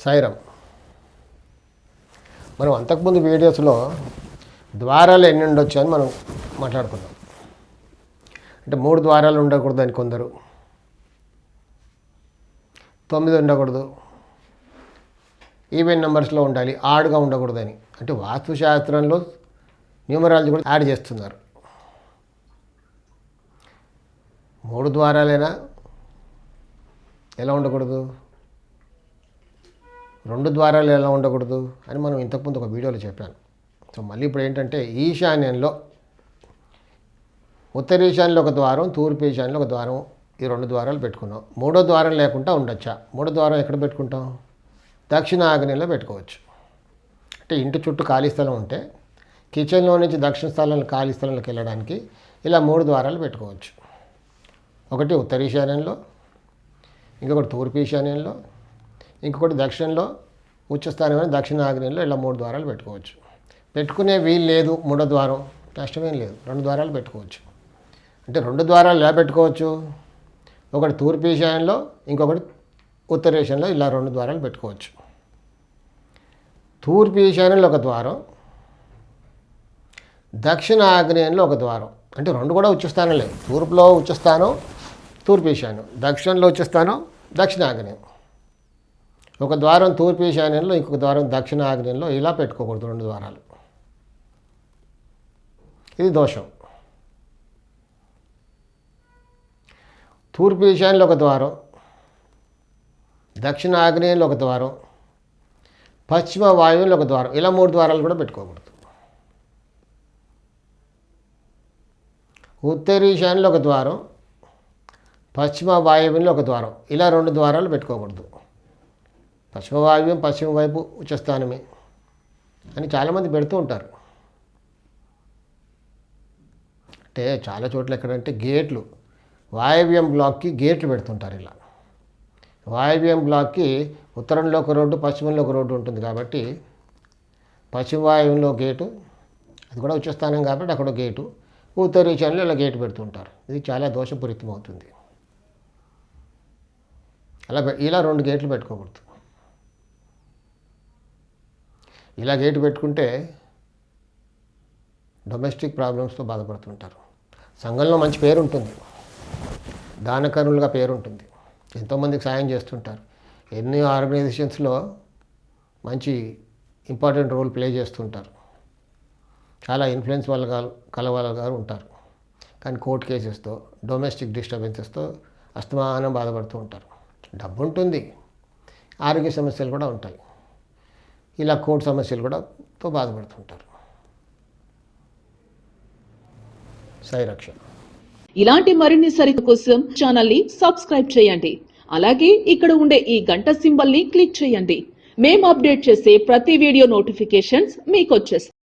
సైరం. మనం అంతకుముందు వీడియోస్లో ద్వారాలు ఎన్ని ఉండొచ్చు అని మనం మాట్లాడుకున్నాం. అంటే మూడు ద్వారాలు ఉండకూడదు అని కొందరు. తొమ్మిది ఉండకూడదు. ఈవెన్ నెంబర్స్లో ఉండాలి ఆడుగా ఉండకూడదని అంటే వాస్తుశాస్త్రంలో న్యూమరాలజీ కూడా యాడ్ చేస్తున్నారు. మూడు ద్వారాలైనా ఎలా ఉండకూడదు? రెండు ద్వారాలు ఎలా ఉండకూడదు అని మనం ఇంతకుముందు ఒక వీడియోలో చెప్పాను. సో మళ్ళీ ఇప్పుడు ఏంటంటే ఈశాన్యంలో ఉత్తర ఈశాన్యంలో ఒక ద్వారం తూర్పు ఈశాన్యంలో ఒక ద్వారం ఈ రెండు ద్వారాలు పెట్టుకున్నాం. మూడో ద్వారం లేకుండా ఉండొచ్చా? మూడో ద్వారం ఎక్కడ పెట్టుకుంటాం? దక్షిణ ఆగ్నేయంలో పెట్టుకోవచ్చు. అంటే ఇంటి చుట్టూ ఖాళీ స్థలం ఉంటే కిచెన్లో నుంచి దక్షిణ స్థలం ఖాళీ స్థలంలోకి వెళ్ళడానికి ఇలా మూడు ద్వారాలు పెట్టుకోవచ్చు. ఒకటి ఉత్తర ఈశాన్యంలో ఇంకొకటి తూర్పు ఈశాన్యంలో ఇంకొకటి దక్షిణంలో ఉచ్చస్థానమైన దక్షిణ ఆగ్నేయంలో ఇలా మూడు ద్వారాలు పెట్టుకోవచ్చు. పెట్టుకునే వీలు లేదు మూడో ద్వారం. నష్టమేం లేదు రెండు ద్వారాలు పెట్టుకోవచ్చు. అంటే రెండు ద్వారాలు ఎలా పెట్టుకోవచ్చు? ఒకటి తూర్పు ఈశాన్యంలో ఇంకొకటి ఉత్తర ఇలా రెండు ద్వారాలు పెట్టుకోవచ్చు. తూర్పు ఈశాన్యంలో ఒక ద్వారం దక్షిణ ఆగ్నేయంలో ఒక ద్వారం. అంటే రెండు కూడా ఉచ్చస్థానంలే. తూర్పులో ఉచ్చస్థానం తూర్పు ఈశాన్యం దక్షిణంలో ఉచ్చస్థానం దక్షిణ ఆగ్నేయం ఒక ద్వారం తూర్పు ఈశాన్యంలో ఇంకొక ద్వారం దక్షిణ ఆగ్నేయంలో ఇలా పెట్టుకోకూడదు రెండు ద్వారాలు. ఇది దోషం. తూర్పు ఈశాన్యంలో ఒక ద్వారం దక్షిణ ఆగ్నేయంలో ఒక ద్వారం పశ్చిమ వాయువులో ఒక ద్వారం ఇలా మూడు ద్వారాలు కూడా పెట్టుకోకూడదు. ఉత్తర ఈశాన్యంలో ఒక ద్వారం పశ్చిమ వాయువ్యంలో ఒక ద్వారం ఇలా రెండు ద్వారాలు పెట్టుకోకూడదు. పశ్చిమ వాయువ్యం పశ్చిమ వైపు ఉచ్చస్థానమే అని చాలామంది పెడుతూ ఉంటారు. అంటే చాలా చోట్ల ఎక్కడంటే గేట్లు వాయవ్యం బ్లాక్కి గేట్లు పెడుతుంటారు ఇలా. వాయవ్యం బ్లాక్కి ఉత్తరంలో ఒక రోడ్డు పశ్చిమంలో ఒక రోడ్డు ఉంటుంది కాబట్టి పశ్చిమ వాయువ్యంలో గేటు అది కూడా ఉచ్చస్థానం కాబట్టి అక్కడ గేటు ఉత్తర విషయంలో ఇలా గేటు పెడుతుంటారు ఇది చాలా దోషపూరితం అవుతుంది అలా పె- ఇలా రెండు గేట్లు పెట్టుకోకూడదు. ఇలా గేటు పెట్టుకుంటే డొమెస్టిక్ ప్రాబ్లమ్స్తో బాధపడుతుంటారు. సంఘంలో మంచి పేరు ఉంటుంది దానకరులుగా పేరు ఉంటుంది ఎంతోమందికి సాయం చేస్తుంటారు. ఎన్ని ఆర్గనైజేషన్స్లో మంచి ఇంపార్టెంట్ రోల్ ప్లే చేస్తుంటారు. చాలా ఇన్ఫ్లుయెన్స్ వాళ్ళ కల వాళ్ళ గారు ఉంటారు. కానీ కోర్టు కేసెస్తో డొమెస్టిక్ డిస్టర్బెన్సెస్తో అస్తమానం బాధపడుతూ ఉంటారు. డబ్బు ఉంటుంది ఆరోగ్య సమస్యలు కూడా ఉంటాయి. ఇలా కోర్టు సమస్యలు కూడా తో బాధపడుతుంటారు. సైరక్ష ఇలాంటి మరిన్ని సరిక కోసం ఛానల్ని సబ్స్క్రైబ్ చేయండి. అలాగే ఇక్కడ ఉండే ఈ గంట సింబల్ని క్లిక్ చేయండి. మేము అప్డేట్ చేసే ప్రతి వీడియో నోటిఫికేషన్స్ మీకు వచ్చేస్తాయి